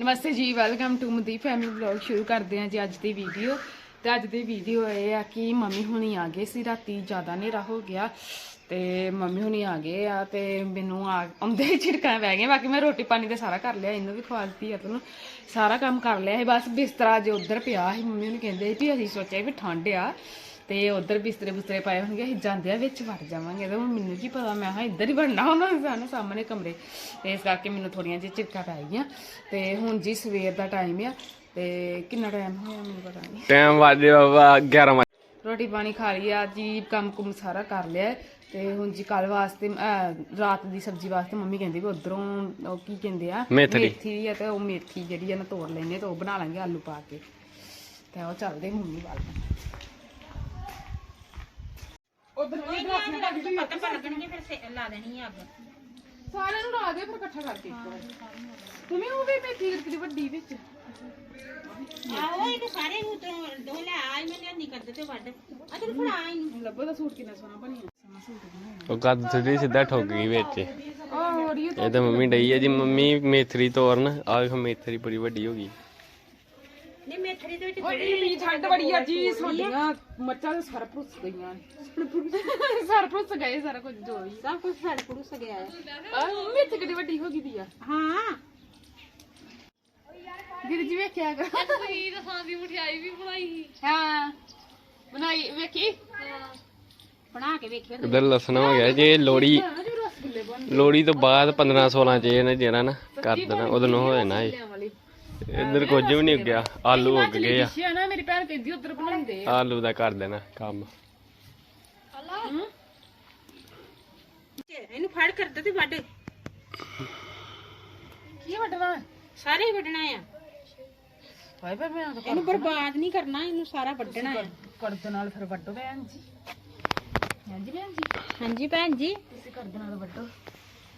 ਨਮਸਤੇ ਜੀ welcome to Madeep family vlog ਸ਼ੁਰੂ ਕਰਦੇ ਹਾਂ ਜੀ ਅੱਜ ਦੀ ਵੀਡੀਓ ਤੇ ਅੱਜ ਦੀ ਵੀਡੀਓ ਇਹ ਆ ਕਿ ਮੰਮੀ ਹੁਣੀ ਆ ਗਏ ਸੀ, ਰਾਤੀ ਜ਼ਿਆਦਾ ਹਨੇਰਾ ਹੋ ਗਿਆ। ਤੇ ਮੰਮੀ ਹੁਣੀ ਆ ਗਏ ਆ ਤੇ ਮੈਨੂੰ ਆ ਆਉਂਦੇ ਹੀ ਝਿੜਕਾਂ ਪੈ ਗਈਆਂ। ਬਾਕੀ ਮੈਂ ਰੋਟੀ ਪਾਣੀ ਤੇ ਸਾਰਾ ਕਰ ਲਿਆ, ਇਹਨੂੰ ਵੀ ਖਵਾ ਦਿੱਤੀ ਆ ਅਤਨੂੰ ਸਾਰਾ ਕੰਮ ਕਰ ਲਿਆ ਸੀ, ਬਸ ਬਿਸਤਰਾ ਜੇ ਉਧਰ ਪਿਆ ਸੀ, ਮੰਮੀ ਨੂੰ ਕਹਿੰਦੇ ਸੀ ਵੀ ਅਸੀਂ ਸੋਚਿਆ ਵੀ ਠੰਡ ਆ। ਤੇ ਉਧਰ ਬਿਸਤਰੇ ਬੁਸਤਰੇ ਪਾਏ ਹੋਣਗੇ ਅਸੀਂ ਜਾਂਦੇ ਆ ਵਿੱਚ ਵੜ ਜਾਵਾਂਗੇ। ਤੇ ਹੁਣ ਮੈਨੂੰ ਕੀ ਪਤਾ ਮੈਂ ਹਾਂ ਇੱਧਰ ਹੀ ਵੜਨਾ ਉਹਨਾਂ ਸਾਨੂੰ ਸਾਹਮਣੇ ਕਮਰੇ। ਤੇ ਇਸ ਕਰਕੇ ਮੈਨੂੰ ਥੋੜੀਆਂ ਜਿਹੀ ਝਿੜਕਾਂ ਪੈ ਗਈਆਂ। ਤੇ ਹੁਣ ਜੀ ਸਵੇਰ ਦਾ ਟਾਈਮ ਆ ਤੇ ਕਿੰਨਾ ਟਾਈਮ ਹੋਇਆ ਮੈਨੂੰ ਪਤਾ ਨਹੀਂ। ਟਾਈਮ ਵਾਜੇ ਬਾਬਾ 11 ਵਜੇ ਰੋਟੀ ਪਾਣੀ ਖਾ ਲਈ ਆ ਜੀ ਕੰਮ ਕੁਮ ਸਾਰਾ ਕਰ ਲਿਆ। ਤੇ ਹੁਣ ਜੀ ਕੱਲ ਵਾਸਤੇ ਰਾਤ ਦੀ ਸਬਜ਼ੀ ਵਾਸਤੇ ਮੰਮੀ ਕਹਿੰਦੀ ਵੀ ਉਧਰੋਂ ਉਹ ਕੀ ਕਹਿੰਦੇ ਆ। ਮੇਥੀ। ਆ ਤੇ ਉਹ ਮੇਥੀ ਜਿਹੜੀ ਆ ਨਾ ਤੋੜ ਲੈਨੇ ਤੇ ਉਹ ਬਣਾ ਲਾਂਗੇ ਆਲੂ ਪਾ ਕੇ। ਤੇ ਉਹ ਚੱਲਦੇ ਮੰਮੀ ਵੱਲ। ਉਧਰ ਪਤਾ ਲੱਗਣਗੇ ਫਿਰ ਸੇ- ਲਾ ਦੇਣੀ ਆ ਅੱਗ ਸਾਰਿਆਂ ਨੂੰ ਲਾ ਦੇ ਫਿਰ ਇਕੱਠਾ ਕਰਕੇ ਇੱਕ ਵਾਰ। ਤੁਮੇ ਉਹ ਵੀ ਮੇਥੀ ਕਿਤੇ ਵੱਡੀ ਵਿੱਚ। ਆਹੋ ਇਹ ਸਾਰੇ ਨੂੰ ਤੋਂ ਦੋ ਲੈ ਆਈ ਮੈਂ ਲਿਆਨੀ ਕਰਦੇ ਤੇ ਵੱਡ ਅਜਲ ਫੜਾ ਇਹਨੂੰ। ਲੱਭੋ ਦਾ ਸੂਟ ਕਿੰਨਾ ਸੋਹਣਾ ਬਣਿਆ। ਉਹ ਕੱਦ ਸਿੱਧੀ ਸਿੱਧਾ ਠੋਕ ਗਈ ਵਿੱਚ। ਆਹ ਹੋ ਰਹੀ ਇਹ ਤਾਂ ਮੰਮੀ ਡਈ ਹੈ ਜੀ ਮੰਮੀ ਮੇਥਰੀ ਤੋਰਨ। ਆ ਵੇਖੋ ਮੇਥਰੀ ਬੜੀ ਵੱਡੀ ਹੋ ਗਈ। ਨਹੀਂ ਮੇਥਰੀ ਦੇ ਵਿੱਚ ਓਏ ਠੰਡ ਬੜੀ ਆ ਜੀ ਸਾਡੀਆਂ ਮੱਚਾਂ ਦੇ ਸਰ ਭੁੱਸ ਗਈਆਂ। ਸਰ ਭੁੱਸ ਗਏ ਸਾਰਾ ਕੁਝ ਜੋ ਵੀ। ਸਭ ਕੁਝ ਸੜ ਪੁੜਸ ਗਿਆ ਹੈ। ਆ ਮੰਮੀ ਇੱਥੇ ਕਿੱਡੀ ਵੱਡੀ ਹੋ ਗਈ ਦੀ ਆ। ਹਾਂ। ਦੀਦੀ ਜੀ ਵੇਖਿਆ ਕਰ। ਤੁਸੀਂ ਤਾਂ ਦੀ ਮਠਿਆਈ ਵੀ ਬਣਾਈ ਹਾਂ ਬਣਾਈ ਵੇਖੀ? ਬਣਾ ਕੇ ਵੇਖਿਓ ਉਧਰ ਲਸਣ ਹੋ ਗਿਆ ਜੇ ਲੋੜੀ ਲੋੜੀ ਤੋਂ ਬਾਅਦ 15 16 ਚ ਇਹਨੇ ਜਿਹੜਾ ਨਾ ਕਰ ਦੇਣਾ ਉਦੋਂ ਨੂੰ ਹੋ ਜਾਣਾ ਇਹ। ਇੱਧਰ ਕੁਝ ਵੀ ਨਹੀਂ ਉੱਗਿਆ। ਆਲੂ ਉੱਗ ਗਏ ਆ। ਡਿਸ਼ ਆ ਨਾ ਮੇਰੀ ਭੈਣ ਕਹਿੰਦੀ ਉਧਰ ਬਣਾਉਂਦੇ ਆ। ਆਲੂ ਦਾ ਕਰ ਦੇਣਾ ਕੰਮ। ਹਮ? ਇਹਨੂੰ ਫੜ ਕਰਦੇ ਤੇ ਵੱਡ ਕੀ ਵੱਡਣਾ ਸਾਰੇ ਹੀ ਵੱਢਣਾ ਆ। ਹਾਏ ਪਰ ਮੈਂ ਤਾਂ ਇਹਨੂੰ ਬਰਬਾਦ ਨਹੀਂ ਕਰਨਾ ਇਹਨੂੰ ਸਾਰਾ ਵੱਢਣਾ ਆ। ਕਰਦ ਨਾਲ ਫਿਰ ਵੱਡੋ ਭੈਣ ਜੀ। ਹਾਂਜੀ ਭੈਣ ਜੀ। ਹਾਂਜੀ ਭੈਣ ਜੀ। ਤੁਸੀਂ ਕਰਦ ਨਾਲ ਵੱਡੋ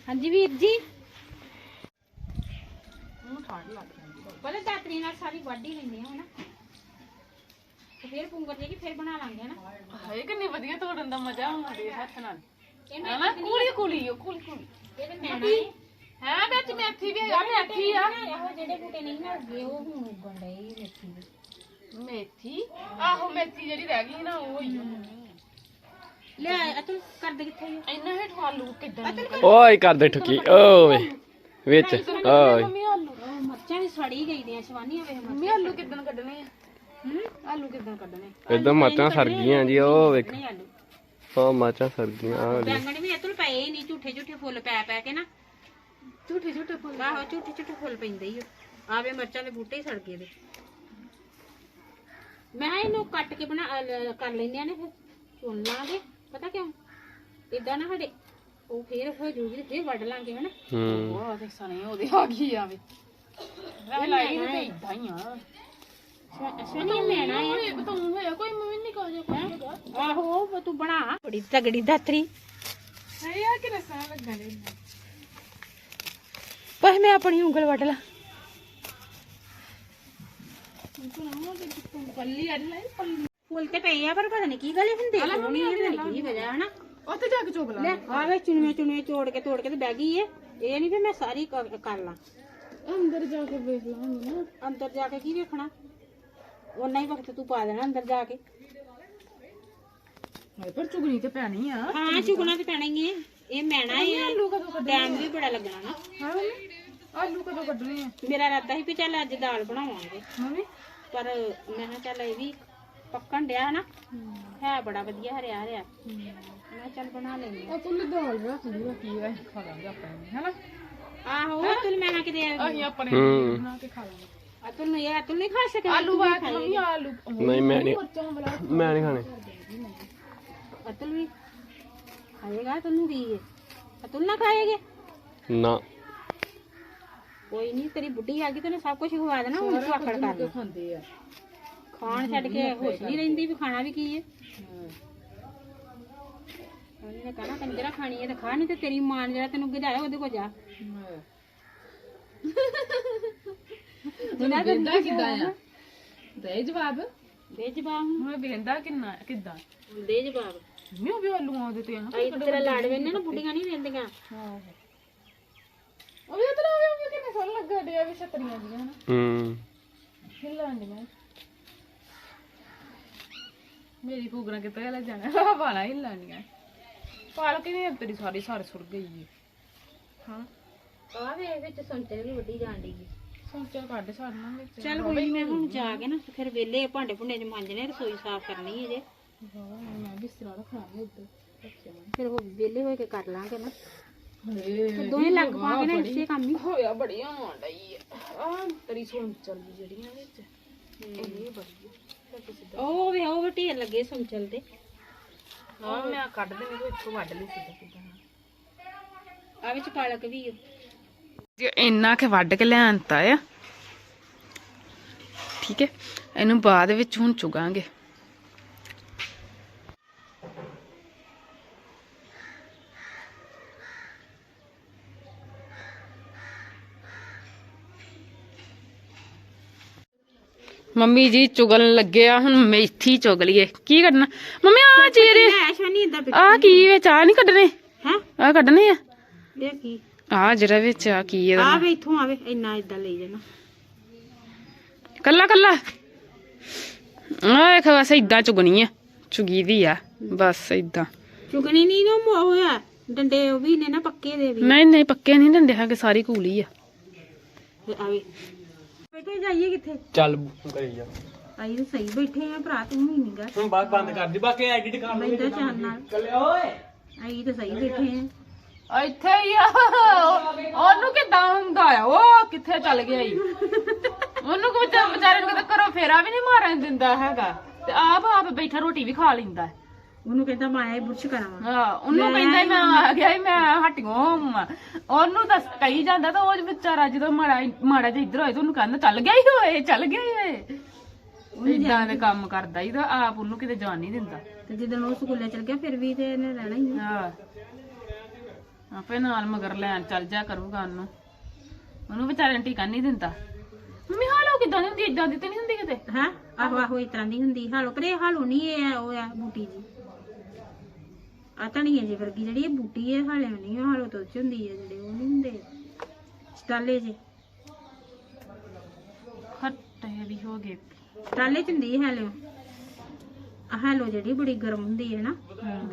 ਹਾਂਜੀ ਵੀਰ ਜੀ। ਉਹਨੂੰ ਠੰਡ ਲੱਗ ਪਹਿਲੇ ਦਾਤਰੀ ਨਾਲ ਸਾਰੀ ਵੱਢ ਹੀ ਲੈਂਦੇ ਆ ਹਨਾ? ਤੇ ਫਿਰ ਪੁੰਗਰ ਜੇ ਫਿਰ ਬਣਾ ਲਾਂਗੇ ਹਨਾ? ਹਾਏ ਕਿੰਨੀ ਵਧੀਆ ਤੋੜਨ ਦਾ ਮਜ਼ਾ ਆਉਂਦਾ ਇਹ ਹੱਥ ਨਾਲ। ਇਹਨੂੰ ਹੈ ਨਾ ਕੁਲੀ ਕੁਲੀ ਉਹ ਕੁਲੀ ਕੁਲੀ। ਇਹਦੇ ਮੈਣਾ ਹੈ ਹੈ ਵਿੱਚ ਮੇਥੀ ਵੀ ਹੈਗਾ ਮੇਥੀ ਆ। ਇਹੋ ਜਿਹੜੇ ਬੂਟੇ ਨਹੀਂ ਨਾ ਉੱਗੇ ਉਹ ਹੁਣ ਉੱਗਣ ਡਏ ਮੇਥੀ ਦੇ। ਮੇਥੀ? ਆਹੋ ਮੇਥੀ ਜਿਹੜੀ ਰਹਿ ਗਈ ਨਾ ਉਹ ਹੀ। ਲੈ ਅਤਲ ਕਰਦੇ ਕਿੱਥੇ ਆ? ਇੰਨਾ ਹੇਠ ਆਲੂ ਕਿੱਦਾਂ ਓਏ ਕਰਦੇ ਠੁਕੀ। ਓਏ। ਵਿੱਚ। ਓਏ ਮੰਮੀ ਆਲੂ। ਮਰਚਾਂ ਵੀ ਸੜੀ ਗਈ ਦੀਆਂ ਸ਼ਵਾਨੀਆਂ ਵੇਖ ਮੰਮੀ ਆਲੂ ਕਿੱਦਾਂ ਕੱਢਣੇ ਆ? ਹੂੰ? ਆਲੂ ਕਿੱਦਾਂ ਕੱਢਣੇ? ਇਦਾਂ ਮਾਚਾਂ ਸੜ ਗਈਆਂ ਜੀ ਉਹ ਵੇਖ। ਨਹੀਂ ਆਲੂ। ਉਹ ਮਾਚਾਂ ਸੜ ਗਈਆਂ ਵਾਲੀ। ਬੈਂਗਣ ਵੀ ਅਤਲ ਪਏ ਨਹੀਂ ਝੂਠੇ ਝੂਠੇ ਫੁੱਲ ਪੈ ਪੈ ਕੇ ਨਾ। ਝੂਠੇ ਝੂਠੇ ਫੁੱਲ। ਆਹੋ ਝੂਠੇ ਝੂਠੇ ਫੁੱਲ ਪੈਂਦੇ ਹੀ ਆ। ਆਵੇ ਮਰਚਾਂ ਦੇ ਬੂਟੇ ਹੀ ਸੜ ਗਏ ਦੇ ਮੈਂ ਇਹਨੂੰ ਕੱਟ ਕੇ ਬਣਾ ਕਰ ਲੈਂਦੇ ਆ ਨੇ ਫਿਰ। ਚੁਣ ਲਾਂਗੇ। ਪਤਾ ਕਿਉਂ? ਇਦਾਂ ਨਾ ਸਾਡੇ ਉਹ ਫੇਰ ਹੋ ਜੂਗੀ ਤੇ ਫੇਰ ਵੱਢ ਲਾਂਗੇ ਹਨਾ? ਹੂੰ। ਉਹ ਦੇਖ ਸਣੇ ਉਹਦੇ ਆ ਗਈ ਆਵੇ। ਰਹਿ ਲਾਈ ਤੇ ਇਦਾਂ ਹੀ ਆ। ਸੋਨੀ ਮੈਣਾ ਆ ਇਹ ਬਤਾਉਂ ਹੋਇਆ ਕੋਈ ਮੰਮੀ ਨਹੀਂ ਕਹੋ ਜਾ ਆਹੋ ਉਹ ਤੂੰ ਬਣਾ। ਬੜੀ ਤਗੜੀ ਦਾਤਰੀ। ਹੈ ਯਾਰ ਕਿ ਰਸਾ ਲੱਗਾ ਨੇ ਪਰ ਮੈਂ ਆਪਣੀ ਉਂਗਲ ਵੱਢ ਲਾ। ਫੁੱਲ ਤੇ ਪਏ ਆ ਪਰ ਪਤਾ ਨਹੀਂ ਕੀ ਗੱਲ ਹੁੰਦੀ ਹੈ ਨਹੀਂ ਇਹ ਕੀ ਵਜ੍ਹਾ ਹਨਾ? ਉੱਥੇ ਜਾ ਕੇ ਚੁਗ ਲਾ ਲੈ ਆਵੇ ਚੁਣਵੇਂ ਚੁਣਵੇਂ ਤੋੜ ਕੇ ਤੋੜ ਕੇ ਤੇ ਬਹਿ ਗਈ ਏ। ਇਹ ਨਹੀਂ ਵੀ ਮੈਂ ਸਾਰੀ ਕਰ ਕਰ ਲਾਂ। ਅੰਦਰ ਜਾ ਕੇ ਵੇਖ ਲਾਂਗੇ ਨਾ। ਅੰਦਰ ਜਾ ਕੇ ਕੀ ਵੇਖਣਾ? ਉਹਨਾਂ ਹੀ ਵਕਤ ਤੂੰ ਪਾ ਦੇਣਾ ਅੰਦਰ ਜਾ ਕੇ। ਹਾਏ ਪਰ ਚੁਗਣੀ ਤੇ ਪੈਣੀ ਆ। ਹਾਂ ਚੁਗਣਾ ਤੇ ਪੈਣਾ ਹੀ ਏ। ਇਹ ਮੈਣਾ ਏ। ਆਲੂ ਕਦੋਂ ਕੱਢਣੇ ਟਾਈਮ ਵੀ ਬੜਾ ਲੱਗਣਾ ਨਾ। ਹਾਂ ਮੰਮੀ ਆਲੂ ਕਦੋਂ ਕੱਢਣੇ ਆ? ਮੇਰਾ ਇਰਾਦਾ ਸੀ ਵੀ ਚੱਲ ਅੱਜ ਦਾਲ ਬਣਾਵਾਂਗੇ। ਮੰਮੀ ਪਰ ਮੈਂ ਕਿਹਾ ਚੱਲ ਇਹ ਵੀ ਪੱਕਣ ਡਿਆ ਨਾ। ਹੈ। ਬੜਾ ਵਧੀਆ ਹਰਿਆ ਹਰਿਆ ਮੈਂ ਚੱਲ ਬਣਾ ਲੈਂਦੇ ਉਹ ਤੂੰ ਦਾਲ ਰੱਖ ਲਈ ਬਾਕੀ ਆ ਖਾ ਲਾਂਗੇ ਆਪਣੇ ਹੈਨਾ? ਆਹੋ ਅਤੁਲ ਮੈਂ ਕਿਹਾ ਕਿਤੇ ਅਸੀਂ ਆਪਣੇ ਹੂੰ। ਬਣਾ ਕੇ ਖਾ ਲਾਂਗੇ। ਅਤੁਲ ਨੂੰ ਇਹ ਅਤੁਲ ਨਹੀਂ ਖਾ ਸਕਿਆ ਆਲੂ ਬਾਤ ਮੰਮੀ ਆਲੂ ਨਹੀਂ ਮੈਂ ਨਹੀਂ ਮੈਂ ਨਹੀਂ ਖਾਣੇ। ਅਤੁਲ ਵੀ ਖਾਏਗਾ ਤੈਨੂੰ ਕੀ ਹੈ ਅਤੁਲ ਨਾ ਖਾਏਗੇ। ਨਾ। ਕੋਈ ਨਹੀਂ ਤੇਰੀ ਬੁੱਢੀ ਆ ਗਈ ਤੈਨੂੰ ਸਭ ਕੁਝ ਖਵਾ ਦੇਣਾ ਹੁਣ ਤੂੰ ਆਕੜ ਕਰ ਲੈ। ਖਾਂਦੇ ਆ? ਖਾਣ ਛੱਡ ਕੇ ਹੋਸ਼ ਨਹੀਂ ਰਹਿੰਦੀ ਵੀ ਖਾਣਾ ਵੀ ਕੀ ਹੈ। ਉਹਨੇ ਕਹਣਾ ਕੰਜਰਾ ਖਾਣੀ ਹੈ ਤੇ ਖਾ ਨਹੀਂ ਤੇ ਤੇਰੀ ਮਾਂ ਨੇ ਜਿਹੜਾ ਤੈਨੂੰ ਗਿਜਾਇਆ ਉਹਦੇ ਕੋਲ ਜਾ। ਹੁਣ ਵੇਂਦਾ ਕਿੱਦਾਂ ਆ? ਦੇ ਜਵਾਬ। ਦੇ ਜਵਾਬ। ਹੁਣ ਵੇਂਦਾ ਕਿੰਨਾ ਕਿੱਦਾਂ। ਦੇ ਜਵਾਬ। ਮੈਂ ਵੀ ਆਲੂ ਆਉਂਦੇ ਤੇ ਆ ਅਸੀਂ ਤਾਂ ਤੇਰਾ ਲਾੜ ਵੇਨੇ ਨਾ ਬੁੱਢੀਆਂ ਨਹੀਂ ਰਹਿੰਦੀਆਂ ਉਹ ਵੀ ਗਿਆ ਉਹ ਵੀ ਕਿੰਨੇ ਸੋਹਣਾ ਲੱਗਾ ਡਿਆ ਵੀ ਛਤਰੀਆਂ ਦੀਆਂ ਹਨਾ। ਹੂੰ। ਹਿੱਲਣ ਦੀਆਂ ਮੇਰੀ ਫੂਗਣਾ ਕਿੱਥੇ ਲੈ ਜਾਣਾ ਵਾਲਾ ਹਿੱਲਣ ਦੀਆਂ ਪਾਲਕ ਨਹੀਂ ਤੇਰੀ ਸਾਰੀ ਸਾਰ ਸੁਰ ਗਈ ਹੈ ਹਾਂ। ਆ ਵੇ ਵਿੱਚ ਸੰਤਰੇ ਵੀ ਵੱਡੀ ਜਾਣ ਦੀ ਸੋਚਿਆ ਕੱਢ ਛੱਡਣਾ ਵਿੱਚ। ਚੱਲ ਕੋਈ ਨੀ, ਮੈਂ ਹੁਣ ਜਾ ਕੇ ਨਾ ਫਿਰ ਵੇਲੇ ਭਾਂਡੇ ਭੁੰਡੇ ਚ ਮਾਂਜਣੇ ਰਸੋਈ ਸਾਫ਼ ਕਰਨੀ ਹੈ ਜੇ। ਵਾਹ, ਮੈਂ ਬਿਸਤਰਾ ਰੱਖਣਾ ਹੈ ਇੱਧਰ। ਫਿਰ ਉਹ ਵੇਲੇ ਹੋ ਕੇ ਕਰ ਲਾਂਗੇ ਨਾ। ਹੇ ਦੋਵੇਂ ਲੱਗ ਪਾਂਗੇ ਨਾ ਇਸੇ ਕੰਮ ਹੀ। ਹੋਇਆ ਬੜੀ ਹੋਣ ਡਈ ਆ ਤੇਰੀ ਸੁਣ ਚੱਲੀ ਜਿਹੜੀਆਂ ਵਿੱਚ। ਇਹ ਬੜੀ ਆ ਉਹ ਵੇ ਉਹ ਵੇ ਢੇਰ ਲੱਗੇ ਸੰਚਲ ਦੇ ਹਾਂ ਮੈਂ ਕੱਢ ਦੇਣੀ ਕੋਈ ਇੱਥੋਂ ਵੱਢ ਲਈ ਸਿੱਧਾ ਸਿੱਧਾ। ਆ ਵਿੱਚ ਪਾਲਕ ਵੀ ਆ। ਜੇ ਇੰਨਾ ਕਿ ਵੱਢ ਕੇ ਲਿਆਂਤਾ ਆ। ਠੀਕ ਹੈ ਇਹਨੂੰ ਬਾਅਦ ਵਿੱਚ ਹੁਣ ਚੁਗਾਂਗੇ। ਮੰਮੀ ਜੀ ਚੁਗਣ ਲੱਗੇ ਆ ਹੁਣ ਮੇਥੀ ਚੁਗ ਲਈਏ ਕੀ ਕਰਨਾ? ਮੰਮੀ ਆ ਚੀਰੇ ਲੈ ਸ਼ਾਨੀ ਇਦਾਂ ਆ ਕੀ ਵਿੱਚ ਆ ਨਹੀਂ ਕੱਢਣੇ? ਹੈ? ਆ ਕੱਢਣੇ ਆ? ਇਹ ਕੀ? ਆ ਜਿਹੜਾ ਵਿੱਚ ਆ ਕੀ ਇਹਦਾ। ਆ ਵੇ ਇੱਥੋਂ ਆਵੇ ਇੰਨਾ ਇਦਾਂ ਲਈ ਜਾਣਾ। ਕੱਲਾ ਕੱਲਾ। ਆ ਦੇਖ ਬਸ ਇਦਾਂ ਚੁਗਣੀ ਆ। ਚੁਗੀ ਦੀ ਆ ਬਸ ਇਦਾਂ। ਚੁਗਣੀ ਨਹੀਂ ਨਾ ਮੋ ਹੋਇਆ ਡੰਡੇ ਉਹ ਵੀ ਨੇ ਨਾ ਪੱਕੇ ਦੇ ਵੀ। ਨਹੀਂ ਨਹੀਂ ਪੱਕੇ ਨਹੀਂ ਡੰਡੇ ਹੈਗੇ ਸਾਰੀ ਕੂਲੀ ਆ। ਆਵੇ ਬੈਠੇ ਜਾਈਏ ਕਿੱਥੇ? ਚੱਲ ਕਰੀ ਜਾ ਆਈ ਤਾਂ ਸਹੀ ਬੈਠੇ ਆ ਭਰਾ ਤੂੰ ਹੀ ਨਹੀਂਗਾ ਹੁਣ ਬਾਅਦ ਬੰਦ ਕਰ ਦੀ ਬਾਕੀ ਐਡਿਟ ਕਰ ਬੈਠਾ ਚਾਨ ਨਾਲ ਚੱਲਿਆ ਓਏ। ਆਈ ਤਾਂ ਸਹੀ ਬੈਠੇ ਆ। ਇੱਥੇ ਹੀ ਆ। ਉਹਨੂੰ ਕਿਦਾਂ ਹੁੰਦਾ ਆ? ਉਹ ਕਿੱਥੇ ਚੱਲ ਗਿਆ ਈ? ਉਹਨੂੰ ਕੋ ਵਿਚਾਰੇ ਨੂੰ ਕਿਤੇ ਘਰੋਂ ਫੇਰਾ ਵੀ ਨਹੀਂ ਮਾਰਨ ਦਿੰਦਾ ਹੈਗਾ? ਤੇ ਆਪ ਆਪ ਬੈਠਾ ਰੋਟੀ ਵੀ ਖਾ ਲੈਂਦਾ। ਉਹਨੂੰ ਕਹਿੰਦਾ ਮਾਇਆ ਬੁਰਸ਼ ਕਰਾਵਾਂ। ਹਾਂ ਉਹਨੂੰ ਕਹਿੰਦਾ ਮੈਂ ਆ ਗਿਆ ਈ, ਮੈਂ ਹਟਿਓ ਉਹਨੂੰ ਦੱਸ ਕਹੀ ਜਾਂਦਾ ਤਾਂ ਉਹ ਵਿਚਾਰਾ ਜਦੋਂ ਮਾੜਾ ਮਾੜਾ ਜਿਹਾ ਇੱਧਰ ਹੋਏ ਤਾਂ ਉਹਨੂੰ ਕਹਿੰਦਾ ਚੱਲ ਗਿਆ ਹੀ ਹੋਏ ਚੱਲ ਗਿਆ ਹੀ ਹੋਏ। ਇਦਾਂ ਦੇ ਕੰਮ ਕਰਦਾ ਹੀ ਤਾਂ ਆਪ ਉਹਨੂੰ ਕਿਤੇ ਜਾਣ ਨਹੀਂ ਦਿੰਦਾ। ਤੇ ਜਦੋਂ ਉਹ ਸਕੂਲੇ ਚਲ ਗਿਆ ਫਿਰ ਵੀ ਤੇ ਇਹਨੇ ਰਹਿਣਾ ਹੀ ਹਾਂ। ਆਪੇ ਨਾਲ ਮਗਰ ਲੈਣ ਚੱਲ ਜਾ ਕਰੂਗਾ ਉਹਨੂੰ। ਉਹਨੂੰ ਵਿਚਾਰੇ ਨੂੰ ਟਿਕਾ ਨਹੀਂ ਦਿੰਦਾ। ਮੰਮੀ ਹਾਲੋ ਕਿਦਾਂ ਦੀ ਹੁੰਦੀ ਇਦਾਂ ਦੀ ਤੇ ਨਹੀਂ ਹੁੰਦੀ ਕਿਤੇ? ਹੈ? ਆਹੋ ਆਹੋ ਇਸ ਤਰ੍ਹਾਂ ਦੀ ਹੁੰਦੀ। ਹਾਲੋ ਪਰ ਇਹ ਹਾਲੋ ਨਹੀਂ ਇਹ ਆ, ਉਹ ਆ ਬੂਟੀ ਜੀ। ਆ ਧਣੀਏ ਜੀ ਵਰਗੀ ਜਿਹੜੀ ਇਹ ਬੂਟੀ ਹੈ ਹਾਲੇ ਨਹੀਂ ਆ, ਹਾਲੋ ਤੋਂ ਹੁੰਦੀ ਹੈ ਜਿਹੜੇ ਉਹ ਨਹੀਂ ਹੁੰਦੇ। ਸਟਾਲੇ ਜੀ ਖੱਟੇ ਵੀ ਹੋ ਗਏ। ਸਟਾਲੇ ਚ ਹੁੰਦੀ ਹੈ ਹਾਲੋ। ਜਿਹੜੀ ਬੜੀ ਗਰਮ ਹੁੰਦੀ ਹੈ ਨਾ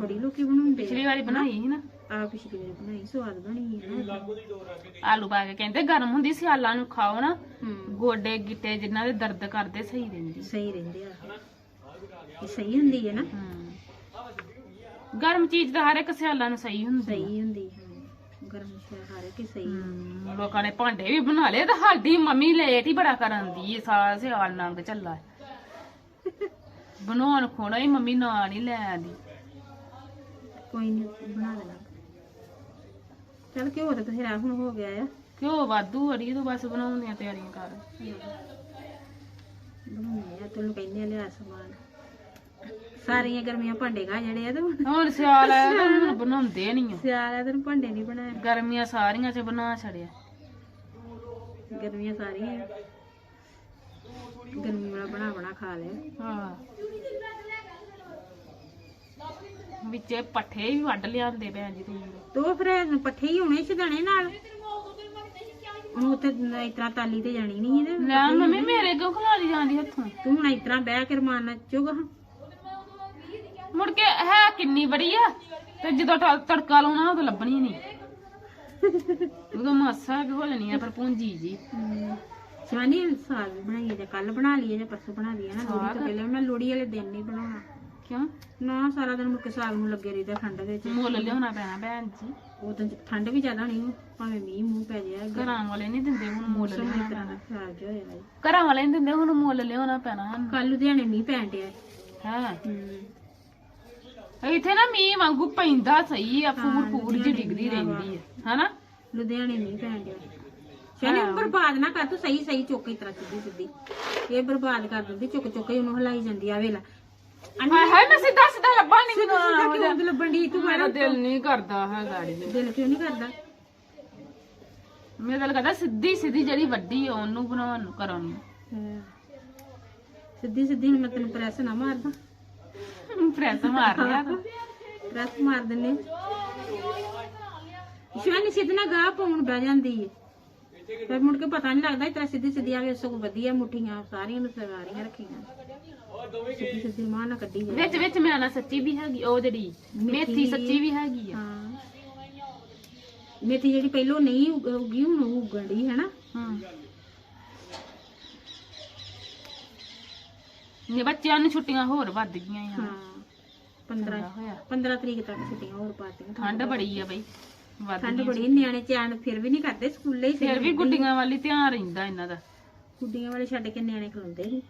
ਬੜੀ ਲੋਕੀ ਬਣਾਉਂਦੇ ਪਿਛਲੀ ਵਾਰੀ ਬਣਾਈ ਸੀ ਨਾ। ਆ ਪਿਛਲੀ ਵਾਰੀ ਬਣਾਈ ਸਵਾਦ ਬਣੀ ਹੈ ਆਲੂ ਪਾ ਕੇ ਕਹਿੰਦੇ ਗਰਮ ਹੁੰਦੀ ਸਿਆਲਾਂ ਨੂੰ ਖਾਓ ਨਾ। ਗੋਡੇ ਗਿੱਟੇ ਜਿਨ੍ਹਾਂ ਦੇ ਦਰਦ ਕਰਦੇ ਸਹੀ ਰਹਿੰਦੀ। ਸਹੀ ਰਹਿੰਦੇ ਆ। ਸਹੀ ਹੁੰਦੀ ਹੈ ਨਾ। ਗਰਮ ਚੀਜ਼ ਤਾਂ ਹਰ ਇੱਕ ਸਿਆਲਾਂ ਨੂੰ ਸਹੀ ਹੁੰਦੀ ਆ। ਸਹੀ ਹੁੰਦੀ ਹੈ ਗਰਮ ਸ਼ਹਿਰ ਹਾਰੇ ਕਿ ਸਹੀ ਹਮ, ਲੋਕਾਂ ਨੇ ਭਾਂਡੇ ਵੀ ਬਣਾ ਲਏ ਤੇ ਸਾਡੀ ਮੰਮੀ ਲੇਟ ਹੀ ਬੜਾ ਕਰਨ ਦੀ ਏ ਸਾਰਾ ਸਿਆਲ ਨੰਗ ਚੱਲਾ ਬਣਾਉਣ ਖੋਣਾ ਹੀ ਮੰਮੀ ਨਾਂ ਨਹੀਂ ਲੈ ਆਂਦੀ ਕੋਈ ਨਹੀਂ ਬਣਾ ਲੈਣਾ। ਚਲ ਘਿਓ ਤਾਂ ਬਥੇਰਾ ਹੁਣ ਹੋ ਗਿਆ ਆ। ਕਿਉਂ ਵਾਧੂ ਅੜੀ ਤੂੰ ਬਸ ਬਣਾਉਣ ਦੀਆਂ ਤਿਆਰੀਆਂ ਕਰ। ਬਣਾਉਣੇ ਆ ਤੈਨੂੰ ਕਹਿੰਦੇ ਆ ਲਿਆ ਸਮਾਨ। ਸਾਰੀਆਂ ਗਰਮੀਆਂ ਭਾਂਡੇ ਖਾ ਜਿਹੜੇ ਆ ਤੇ ਹੁਣ। ਹੁਣ ਸਿਆਲ ਆਇਆ ਤਾਂ ਹੁਣ ਬਣਾਉਂਦੇ ਨਹੀਂ ਸਿਆਲ ਆ ਤੈਨੂੰ ਭਾਂਡੇ ਨਹੀਂ ਬਣਾਏ। ਗਰਮੀਆਂ ਸਾਰੀਆਂ ਚ ਬਣਾ ਛੜਿਆ ਗਰਮੀਆਂ ਸਾਰੀਆਂ ਗਰਮੀ ਵਾਲਾ ਬਣਾ ਬਣਾ ਖਾ ਲਿਆ। ਹਾਂ। ਵਿੱਚੇ ਪੱਠੇ ਵੀ ਵੱਢ ਲਿਆਂਦੇ ਭੈਣ ਜੀ ਤੁਸੀਂ। ਤੋ ਫਿਰ ਪੱਠੇ ਹੀ ਹੋਣੇ ਛਦਾਣੇ ਨਾਲ। ਹੁਣ ਉੱਥੇ ਇਸ ਤਰ੍ਹਾਂ ਤਾਲੀ ਤੇ ਜਾਣੀ ਨਹੀਂ ਇਹਦੇ ਲੈ ਮੰਮੀ ਮੇਰੇ ਕਿਉਂ ਖਲਾਰੀ ਜਾਂਦੀ ਹੱਥੋਂ? ਤੂੰ ਹੁਣ ਇਸ ਤਰ੍ਹਾਂ ਬਹਿ ਕੇ ਰਮਾਨ ਨੱਚੋਗਾ ਮੁੜ ਕੇ ਹੈ ਕਿੰਨੀ ਬੜੀ ਆ? ਤੇ ਜਦੋਂ ਟ- ਤੜਕਾ ਲਾਉਣਾ ਉਦੋਂ ਲੱਭਣੀ ਨਹੀਂ। ਉਦੋਂ ਮਾਸਾ ਕਿ ਹੋ ਜਾਣੀ ਆ ਪਰ ਪੂੰਜੀ ਜੀ। ਸ਼ਾਨੀ ਸਾਗ ਵੀ ਬਣਾਈਏ ਜਾਂ ਕੱਲ ਬਣਾ ਲਈਏ ਜਾਂ ਪਰਸੋਂ ਬਣਾ ਲਈਏ ਨਾ ਲੋੜੀ ਤੋਂ ਪਹਿਲਾਂ ਮੈਂ ਲੋੜੀ ਵਾਲੇ ਦਿਨ ਨਹੀਂ ਬਣਾਉਣਾ। ਕਿਉਂ? ਨਾ ਸਾਰਾ ਦਿਨ ਮੁੱਕੇ ਸਾਗ ਨੂੰ ਲੱਗੇ ਰਹੀਦਾ ਠੰਡ ਵਿੱਚ। ਮੁੱਲ ਲਿਆਉਣਾ ਪੈਣਾ ਭੈਣ ਜੀ। ਉਹ ਤਾਂ ਠੰਡ ਵੀ ਜ਼ਿਆਦਾ ਨਹੀਂ ਭਾਵੇਂ ਮੀਂਹ ਮੂੰਹ ਪੈ ਜਾਏ ਘਰਾਂ ਵਾਲੇ ਨਹੀਂ ਦਿੰਦੇ ਹੁਣ ਮੁੱਲ ਮੌਸਮ ਲਿਆਉਣਾ। ਇਸ ਤਰ੍ਹਾਂ ਦਾ ਖਰਾਬ ਜਿਹਾ ਹੋਇਆ ਘਰਾਂ ਵਾਲੇ ਨਹੀਂ ਦਿੰਦੇ ਹੁਣ ਮੁੱਲ ਲਿਆਉਣਾ ਪੈਣਾ। ਕੱਲ ਲੁਧਿਆਣੇ ਮੀਂਹ ਪੈਣ ਡਿਆ। ਹਾਂ। ਹੂੰ। ਇੱਥੇ ਨਾ ਮੀਂਹ ਵਾਂਗੂ ਪੈਂਦਾ ਸਹੀ ਆ ਫੂਰ ਫੂਰ ਜੀ ਡਿੱਗਦੀ ਰਹਿੰਦੀ ਆ ਹਨਾ? ਲੁਧਿਆਣੇ ਮੀਂਹ ਪੈਣ ਡਿਆ। ਸ਼ਾਨੀ ਬਰਬਾਦ ਨਾ ਕਰ ਤੂੰ ਸਹੀ ਸਹੀ ਚੁੱਕ ਇਸ ਤਰ੍ਹਾਂ ਸਿੱਧੀ ਸਿੱਧੀ। ਇਹ ਬਰਬਾਦ ਕਰ ਦਿੰਦੀ ਚੁੱਕ ਚੁੱਕ ਕੇ ਉਹਨੂੰ ਹਲਾਈ ਜਾਂਦੀ ਆ ਵੇਲਾ ਹਾਏ ਹਾਏ ਮੈਂ ਸਿੱਧਾ ਸਿੱਧਾ ਲੱਭਾ ਨਹੀਂ ਸਿੱਧਾ ਕਿਉਂ? ਤੇ ਲੱਭਣ ਦੀ ਤੂੰ? ਮੇਰਾ ਦਿਲ ਨਹੀਂ ਕਰਦਾ ਹੈ ਗਾੜੀ ਦਿਲ ਕਿਉਂ ਨਹੀਂ ਕਰਦਾ? ਮੇਰਾ ਦਿਲ ਕਰਦਾ ਸਿੱਧੀ ਸਿੱਧੀ ਜਿਹੜੀ ਵੱਡੀ ਆ ਉਹਨੂੰ ਬਣਾਉਣ ਨੂੰ ਕਰਾਂ ਨੂੰ। ਸਿੱਧੀ ਸਿੱਧੀ ਮੈਂ ਤੈਨੂੰ ਪ੍ਰੈਸ ਨਾ ਮਾਰਦਾ। ਪ੍ਰੈਸ ਮਾਰ ਲਿਆ ਤੂੰ। ਪ੍ਰੈਸ ਮਾਰ ਦਿੰਨੇ ਸ਼ਾਨੀ ਸਿੱਧ ਨਾ ਗਾਹ ਪਾਉਣ ਬਹਿ ਜਾਂਦੀ ਏ। ਫਿਰ ਮੁੜ ਕੇ ਪਤਾ ਨਹੀਂ ਲੱਗਦਾ ਇਤਰਾ ਸਿੱਧੀ ਸਿੱਧੀ ਆਵੇ ਸਗੋਂ ਵਧੀਆ ਮੁੱਠੀਆਂ ਸਾਰੀਆਂ ਨੂੰ ਸਵਾਰੀਆਂ ਰੱਖੀਆਂ। ਸਿੱਧੀ ਸਿੱਧੀ ਮਾਂ ਨਾ ਕੱਢੀ ਜਾਏ ਵਿੱਚ ਵਿੱਚ ਮਿਆਣਾ ਸੱਚੀ ਵੀ ਹੈਗੀ ਉਹ ਜਿਹੜੀ ਮੇਥੀ ਸੱਚੀ ਵੀ ਹੈਗੀ ਆ। ਹਾਂ। ਮੇਥੀ ਜਿਹੜੀ ਪਹਿਲੋਂ ਨਹੀਂ ਉਗ- ਉੱਗੀ ਹੁਣ ਉਹ ਉੱਗਣ ਡਈ ਹੈ ਨਾ? ਹਾਂ। ਨੇ ਬੱਚਿਆਂ ਨੂੰ ਛੁੱਟੀਆਂ ਹੋਰ ਵੱਧ ਗਈਆਂ ਹਾਂ 15 ਹੋਇਆ। 15 ਤਰੀਕ ਤੱਕ ਛੁੱਟੀਆਂ ਹੋਰ ਪਾਤੀਆਂ ਠੰਡ ਬੜੀ ਆ ਬਈ। ਵੱਧ ਠੰਡ ਬੜੀ ਨਿਆਣੇ ਚੈਨ ਫਿਰ ਵੀ ਨਹੀਂ ਕਰਦੇ ਸਕੂਲੇ ਹੀ ਫਿਰ ਵੀ ਗੁੱਡੀਆਂ ਵਾਲੀ ਧਿਆਨ ਰਹਿੰਦਾ ਇਹਨਾਂ ਦਾ। ਗੁੱਡੀਆਂ ਵਾਲੇ ਛੱਡ ਕੇ ਨਿਆਣੇ ਖਲੋਂਦੇ ਸੀ।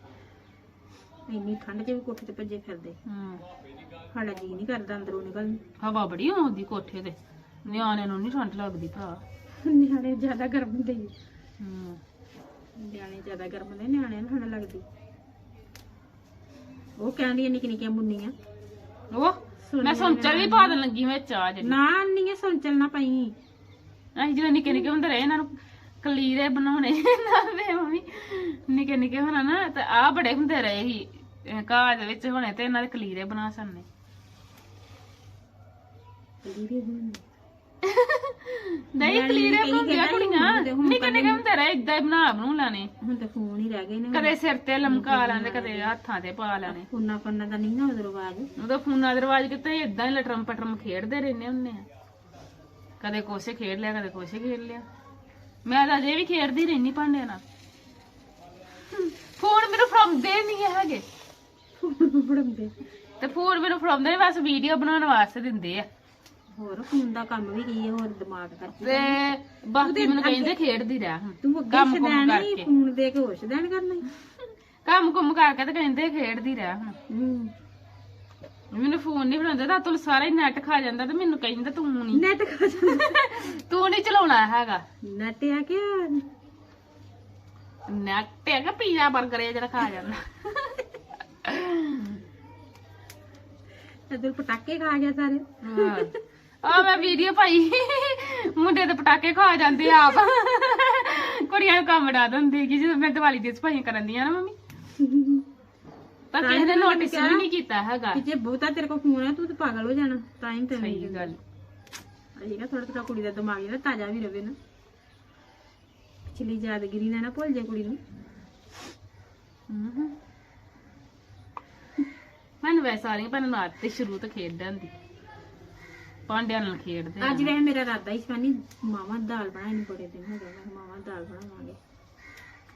ਇੰਨੀ ਠੰਡ 'ਚ ਵੀ ਕੋਠੇ ਤੇ ਭੱਜੇ ਫਿਰਦੇ। ਹੂੰ। ਸਾਡਾ ਜੀ ਨਹੀਂ ਕਰਦਾ ਅੰਦਰੋਂ ਨਿਕਲਣ। ਹਵਾ ਬੜੀ ਆਉਂਦੀ ਕੋਠੇ ਤੇ। ਨਿਆਣਿਆਂ ਨੂੰ ਨਹੀਂ ਠੰਡ ਲੱਗਦੀ ਭਰਾ। ਨਿਆਣੇ ਜ਼ਿਆਦਾ ਗਰਮ ਹੁੰਦੇ ਸੀ। ਹੂੰ। ਨਿਆਣੇ ਜ਼ਿਆਦਾ ਗਰਮ ਹੁੰਦੇ ਨਿਆਣਿਆਂ ਨੂੰ ਠੰਡ ਲੱਗਦੀ। ਉਹ ਕਹਿੰਦੀ ਨਿੱਕੀ ਨਿੱਕੀਆਂ ਮੁੰਨੀਆਂ ਉਹ ਮੈਂ ਸੰਚਲ ਵੀ ਪਾ ਦੇਣ ਲੱਗੀ ਵਿੱਚ ਆ ਜਿਹੜੀ। ਨਾ ਨਹੀਂ ਸੰਚਲ ਨਾ ਪਈ। ਅਸੀਂ ਜਦੋਂ ਨਿੱਕੇ ਨਿੱਕੇ ਹੁੰਦੇ ਰਹੇ ਇਹਨਾਂ ਨੂੰ ਕਲੀਰੇ ਬਣਾਉਣੇ ਨਾਲ ਦੇ ਮੰਮੀ। ਨਿੱਕੇ ਨਿੱਕੇ ਹੋਣਾ ਨਾ ਤੇ ਆ ਬੜੇ ਹੁੰਦੇ ਰਹੇ ਸੀ ਘਾਹ ਦੇ ਵਿੱਚ ਹੋਣੇ ਤੇ ਇਹਨਾਂ ਦੇ ਕਲੀਰੇ ਬਣਾ ਸਕਣੇ ਕਲੀਰੇ ਬਣਾਉਣੇ। ਨਹੀਂ ਕਈ ਬਣਾਉਂਦੀਆਂ ਕੁੜੀਆਂ। ਨਿੱਕੇ ਨਿੱਕੇ ਹੁੰਦੇ ਰਹੇ ਇਦਾਂ ਹੀ ਬਣਾ ਬਣੂ ਲੈਣੇ ਹੁਣ ਤਾਂ ਫੋਨ ਹੀ ਰਹਿ ਗਏ ਨੇ ਕਦੇ ਸਿਰ ਤੇ ਲਮਕਾ ਲੈਂਦੇ ਕਦੇ ਹੱਥਾਂ ਤੇ ਪਾ ਲੈਣੇ। ਫੋਨਾਂ ਫੋਨਾਂ ਦਾ ਨਹੀਂ ਨਾ ਉਹਦਾ ਰਿਵਾਜ। ਉਹਦਾ ਫੋਨਾਂ ਦੇ ਰਿਵਾਜ ਕਿਤੇ ਇਦਾਂ ਹੀ ਲਟਰਮ ਪਟਰਮ ਖੇਡਦੇ ਰਹਿੰਦੇ ਹੁੰਦੇ ਆ। ਕਦੇ ਕੋਸੇ ਖੇਡ ਲਿਆ ਕਦੇ ਕੋਸੇ ਖੇਡ ਲਿਆ। ਮੈਂ ਤਾਂ ਅਜੇ ਵੀ ਖੇਡਦੀ ਰਹਿਨੀ ਭਾਂਡਿਆਂ ਨਾਲ। ਫੋਨ ਮੈਨੂੰ ਫੜਾਉਂਦੇ ਨਹੀਂ ਹੈਗੇ। ਫੜਾਉਂਦੇ। ਤੇ ਫੋਨ ਮੈਨੂੰ ਫੜਾਉਂਦੇ ਬਸ ਵੀਡੀਓ ਬਣਾਉਣ ਵਾਸਤੇ ਦਿੰਦੇ ਆ। ਹੋਰ ਫੋਨ ਦਾ ਕੰਮ ਵੀ ਕੀ ਹੈ ਹੋਰ ਦਿਮਾਗ ਤੇ ਬਾਕੀ ਮੈਨੂੰ ਕਹਿੰਦੇ ਖੇਡਦੀ ਰਹਿ ਹੁਣ ਤੂੰ ਅੱਗੇ ਕੰਮ ਕਰਕੇ। ਫੋਨ ਦੇ ਕੇ ਹੋਸ਼ ਦੇਣ ਕਰਨਾ। ਹੀ। ਕੰਮ ਕੁੰਮ ਕਰਕੇ ਤੇ ਕਹਿੰਦੇ ਖੇਡਦੀ ਰਹਿ ਹੁਣ। ਮੈਨੂੰ ਫੋਨ ਨਹੀਂ ਫੜਾਉਂਦੇ ਤਾਂ ਤੁਲ ਸਾਰਾ ਹੀ ਨੈਟ ਖਾ ਜਾਂਦਾ ਤੇ ਮੈਨੂੰ ਕਹਿੰਦਾ ਤੂੰ ਨਹੀਂ ਨੈਟ ਖਾ ਜਾਂਦਾ। ਤੂੰ ਨਹੀਂ ਚਲਾਉਣਾ ਹੈਗਾ। ਨੈਟ ਆ ਕੇ ਨੈਟ ਹੈਗਾ ਪੀਜ਼ਾ 버ਗਰ ਇਹ ਜਿਹੜਾ ਖਾ ਜਾਂਦਾ। ਇਧਰ ਪਟਾਕੇ ਖਾ ਗਿਆ ਸਾਰੇ। ਆ ਮੈਂ ਵੀਡੀਓ ਪਾਈ। ਮੁੰਡੇ ਦੇ ਪਟਾਕੇ ਖਾ ਜਾਂਦੇ ਆਪ। ਕੁੜੀਆਂ ਨੂੰ ਕੰਮ ਡਾ ਦਿੰਦੀ ਕਿ ਜਦੋਂ ਮੈਂ ਦੀਵਾਲੀ ਦੀ ਸਫਾਈਆਂ ਕਰਨ ਦੀਆਂ ਨਾ ਮੰਮੀ। ਪਰ ਕਿਸੇ ਨੇ ਨੋਟਿਸ ਵੀ ਨਹੀਂ ਕੀਤਾ ਹੈਗਾ। ਕਿ ਜੇ ਬਹੁਤਾ ਤੇਰੇ ਕੋਲ ਫੋਨ ਹੈ ਤੂੰ ਤਾਂ ਪਾਗਲ ਹੋ ਜਾਣਾ। ਤਾਂ ਹੀ ਤੈਨੂੰ ਸਹੀ ਗੱਲ। ਅਜੇ ਨਾ ਥੋੜਾ ਥੋੜਾ ਕੁੜੀ ਦਾ ਦਿਮਾਗ ਜਿਹੜਾ ਤਾਜ਼ਾ ਵੀ ਰਵੇ ਨਾ। ਪਿਛਲੀ ਯਾਦਗਿਰੀ ਨਾ ਨਾ ਭੁੱਲ ਜੇ ਕੁੜੀ ਨੂੰ। ਮੈਨੂੰ ਵੈਸੇ ਸਾਰੀਆਂ ਭੈਣਾਂ ਨੂੰ ਸੀ ਸ਼ੁਰੂ ਤੋਂ ਖੇਡਣ ਦੀ ਭਾਂਡਿਆਂ ਨਾਲ ਖੇਡਦੇ ਆ। ਅੱਜ ਵੈਸੇ ਮੇਰਾ ਇਰਾਦਾ ਹੀ ਸਵਾਨੀ ਮਾਵਾ ਦਾਲ ਬਣਾਈ ਨਹੀਂ ਬੜੇ ਦਿਨ ਹੋ ਗਏ ਮੈਂ ਮਾਵਾ ਦਾਲ ਬਣਾਵਾਂਗੇ।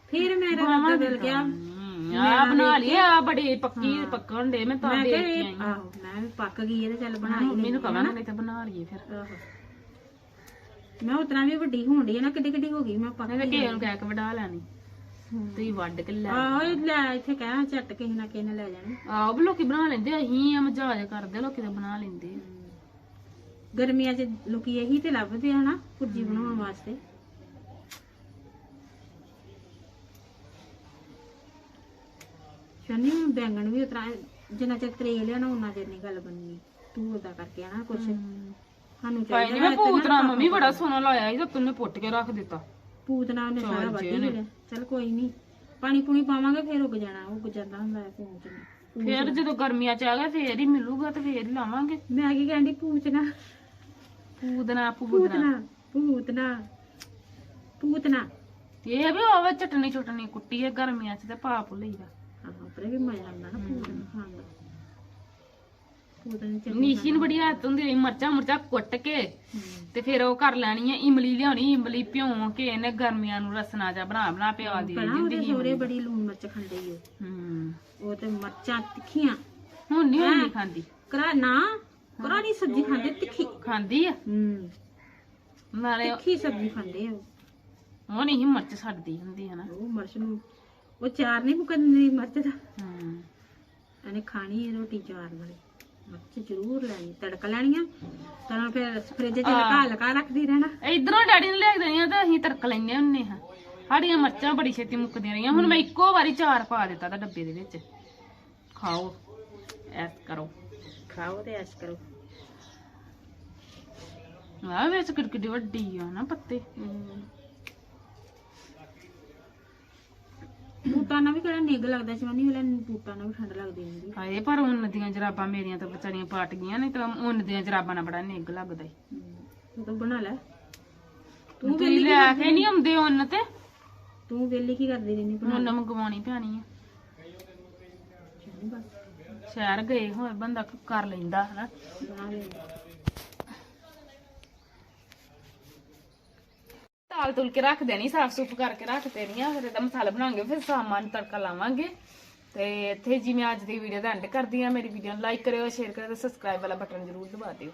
ਫਿਰ ਮੇਰਾ ਇਰਾਦਾ ਬਦਲ ਗਿਆ। ਹਮ, ਆ ਬਣਾ ਲਈ ਆ ਬੜੀ ਪੱਕੀ ਪੱਕਣ ਦੇ ਮੈਂ ਤਾਂ ਮੈਂ ਦੇਖ ਕਿਹਾ ਕੇ ਇਹ- ਆਈ ਆਹੋ ਮੈਂ ਵੀ ਪੱਕ ਗਈ ਇਹਦੇ ਚੱਲ ਬਣਾ ਹੀ ਮੰਮੀ ਨੂੰ ਕਵਾਂਗੇ ਨਹੀਂ ਤਾਂ ਬਣਾ ਲਈਏ ਫਿਰ। ਆਹੋ। ਮੈਂ ਉਤਰਾ ਵੀ ਵੱਡੀ ਹੋਣ ਡਈ ਆ ਨਾ ਕਿੱਡੀ ਕਿੱਡੀ ਹੋ ਗਈ ਮੈਂ ਪੱਕ ਮੈਂ ਕਿਸੇ ਨੂੰ ਕਹਿ ਕੇ ਵਡਾ ਲੈਣੀ। ਤੁਸੀਂ ਵੱਢ ਕੇ ਲੈ ਆਹੋ ਇਹ ਲੈ ਇੱਥੇ ਕਹਿ ਝੱਟ ਕਿਸੇ ਨਾ ਕਿਸੇ ਨੇ ਲੈ ਜਾਣੀ। ਆਹ ਵੀ ਲੋਕੀ ਬਣਾ ਲੈਂਦੇ ਅਸੀਂ ਆ ਮਜਾਜ ਕਰਦੇ ਲੋਕੀ ਤਾਂ ਬਣਾ ਲੈਂਦੇ ਆ। ਗਰਮੀਆਂ 'ਚ ਲੋਕੀ ਇਹੀ ਤੇ ਲੱਭਦੇ ਆ ਨਾ ਭੁਰਜੀ ਬਣਾਉਣ ਵਾਸਤੇ। ਸ਼ਨੀ ਬੈਂਗਣ ਵੀ ਉਤਰਾ ਜਿੰਨਾ ਚਿਰ ਤਰੇਲ ਲਿਆ ਨਾ ਉਹਨਾਂ ਚਿਰ ਨਹੀਂ ਗੱਲ ਬਣਨੀ। ਤੂੰ ਉਹਦਾ ਕਰਕੇ ਆਣਾ ਕੁਛ। ਸਾਨੂੰ ਭਾਈ ਚਾਹੀਦਾ ਜੀ ਮੈਂ ਪੂਤਨਾ ਮੰਮੀ ਬੜਾ ਸੋਹਣਾ ਲਾਇਆ ਸੀ ਤਾਂ ਤੂੰ ਪੁੱਟ ਕੇ ਰੱਖ ਦਿੱਤਾ। ਪੂਤਨਾ ਉਹਨੇ ਸਾਰਾ ਵੱਢ ਹੀ ਨੇ। ਲਿਆ। ਚਲ ਕੋਈ ਨਹੀਂ ਪਾਣੀ ਪੂਣੀ ਪਾਵਾਂਗੇ ਫੇਰ ਉੱਗ ਜਾਣਾ। ਉੱਗ ਜਾਂਦਾ ਹੁੰਦਾ ਹੈ ਪੂੰਚ ਨੂੰ ਫੇਰ ਜਦੋਂ ਗਰਮੀਆਂ ਚ ਆ ਗਿਆ ਫੇਰ ਹੀ ਮਿਲੂਗਾ ਤੇ ਫੇਰ ਹੀ ਲਾਵਾਂਗੇ। ਮੈਂ ਕੀ ਕਹਿੰਦੀ ਪੂਚਨਾ ਪੂਦਨਾ ਪੂਦਨਾ ਪੂਤਨਾ ਪੂਤਨਾ ਪੂਤਨਾ। ਇਹ ਵੀ ਆਵਾ ਚਟਨੀ ਚਟਨੀ ਕੁੱਟੀ ਹੈ ਗਰਮੀਆਂ ਚ ਤੇ ਪਾਪ ਲਈਦਾ ਹਾਂ ਪਰ ਇਹ ਵੀ ਮਜ਼ਾ ਆਉਂਦਾ ਨਾ ਪੂਤਨਾ ਖਾਣ ਦਾ। ਪੂਤਨਾ ਚ ਨੀਸ਼ੀ ਨੂੰ ਬੜੀ ਆਦਤ ਹੁੰਦੀ ਹੈ ਮਰਚਾਂ ਮੁਰਚਾਂ ਕੁੱਟ ਕੇ ਤੇ ਫਿਰ ਉਹ ਕਰ ਲੈਣੀ ਹੈ ਇਮਲੀ ਲਿਆਉਣੀ ਇਮਲੀ ਭਿਉਂ ਕੇ ਇਹਨੇ ਗਰਮੀਆਂ ਨੂੰ ਰਸਨਾ ਜਾ ਬਣਾ ਬਣਾ ਪਿਆ ਦੀ ਬਣਾ ਉਹਦੇ ਸੋਰੇ ਬੜੀ ਲੂਣ ਮਿਰਚ ਈ ਉਹ। ਹੂੰ। ਉਹ ਤੇ ਮਰਚਾਂ ਤਿੱਖੀਆਂ। ਹੁਣ ਨਹੀਂ ਹੁੰਦੀ ਖਾਂਦੀ। ਕਰਾ ਨਾ। ਨਹੀਂ ਸਬਜ਼ੀ ਖਾਂਦੇ ਤਿੱਖੀ। ਖਾਂਦੀ ਆ? ਹੂੰ। ਨਾਲੇ ਤਿੱਖੀ ਸਬਜ਼ੀ ਖਾਂਦੇ ਆ। ਉਹ। ਨਹੀਂ ਮਿਰਚ ਛੱਡਦੀ ਹੁੰਦੀ ਹੈ ਨਾ। ਉਹ ਮਿਰਚ ਨੂੰ ਉਹ ਚਾਰ ਨਹੀਂ ਮੁਕੰਦੀ ਮਿਰਚ ਦਾ। ਹੂੰ। ਇਹਨੇ ਖਾਣੀ ਹੈ ਰੋਟੀ ਚਾਰ ਵਾਲੀ ਮਿਰਚ ਜ਼ਰੂਰ ਲੈਣੀ ਤੜਕ ਲੈਣੀਆਂ ਤਾਂ ਫਿਰ ਫ੍ਰਿਜ 'ਚ ਲਕਾ ਲਕਾ ਰੱਖਦੀ ਰਹਿਣਾ। ਇਧਰੋਂ ਡੈਡੀ ਨੂੰ ਲੈ ਕੇ ਦੇਣੀਆਂ ਤਾਂ ਅਸੀਂ ਤੜਕ ਲੈਂਦੇ ਹੁੰਨੇ ਹਾਂ। ਸਾਡੀਆਂ ਮਿਰਚਾਂ ਬੜੀ ਛੇਤੀ ਮੁੱਕਦੀਆਂ ਰਹੀਆਂ। ਹੁਣ ਮੈਂ ਇੱਕੋ ਵਾਰੀ ਚਾਰ ਪਾ ਦਿੱਤਾ ਤਾਂ ਡੱਬੇ ਦੇ ਵਿੱਚ। ਖਾਓ ਐਸ ਕਰੋ। ਖਾਓ ਤੇ ਐਸ਼ ਕਰੋ। ਆ ਵਿੱਚ ਕਿੜਕਿੜੀ ਵੱਡੀ ਆ ਨਾ ਪੱਤੇ। ਬੂਟਾਂ ਨਾਲ ਵੀ ਕਿਹੜਾ ਨਿੱਘ ਲੱਗਦਾ ਸੀ ਨਹੀਂ ਵੇਲੇ ਬੂਟਾਂ ਨਾਲ ਵੀ ਠੰਡ ਲੱਗਦੀ ਹੁੰਦੀ ਹਾਏ ਪਰ ਉੱਨ ਦੀਆਂ ਜਰਾਬਾਂ ਮੇਰੀਆਂ ਤਾਂ ਵਿਚਾਰੀਆਂ ਪਾਟ ਗਈਆਂ ਨਹੀਂ ਤਾਂ ਉੱਨ ਦੀਆਂ ਜਰਾਬਾਂ ਨਾਲ ਬੜਾ ਨਿੱਘ ਲੱਗਦਾ ਈ। ਤੂੰ ਤਾਂ ਬਣਾ ਲੈ। ਤੂੰ ਵੇਲੀ ਲੈ ਕੇ ਨਹੀਂ ਆਉਂਦੇ ਉਹਨ ਤੇ? ਤੂੰ ਵੇਲੀ ਕੀ ਕਰਦੀ ਰਹਿੰਦੀ ਬਣਾ ਉਹਨ ਮੰਗਵਾਉਣੀ ਪੈਣੀ ਆ। ਲੈ ਬਸ। ਸ਼ਹਿਰ ਗਏ ਹੋਏ, ਬੰਦਾ ਕਰ ਲੈਂਦਾ ਹਨਾ। ਬਣਾ ਤਾਲ ਤੁਲ ਕੇ ਰੱਖ ਦੇਣੀ, ਸਾਫ਼ ਸੁਫ ਕਰਕੇ ਰੱਖ ਦੇਣੀ ਆ, ਫਿਰ ਇਹਦਾ ਮਸਾਲਾ ਬਣਾਵਾਂਗੇ, ਫਿਰ ਸਾਮਾਨ ਤੜਕਾ ਲਾਵਾਂਗੇ। ਤੇ ਇੱਥੇ ਜੀ ਮੈਂ ਅੱਜ ਦੀ ਵੀਡੀਓ ਦਾ ਐਂਡ ਕਰਦੀ ਆ, ਮੇਰੀ ਵੀਡੀਓ ਨੂੰ ਲਾਈਕ ਕਰਿਓ ਸ਼ੇਅਰ ਕਰਿਓ ਤੇ ਸਬਸਕ੍ਰਾਈਬ ਵਾਲਾ ਬਟਨ ਜ਼ਰੂਰ ਦਬਾ ਦਿਓ।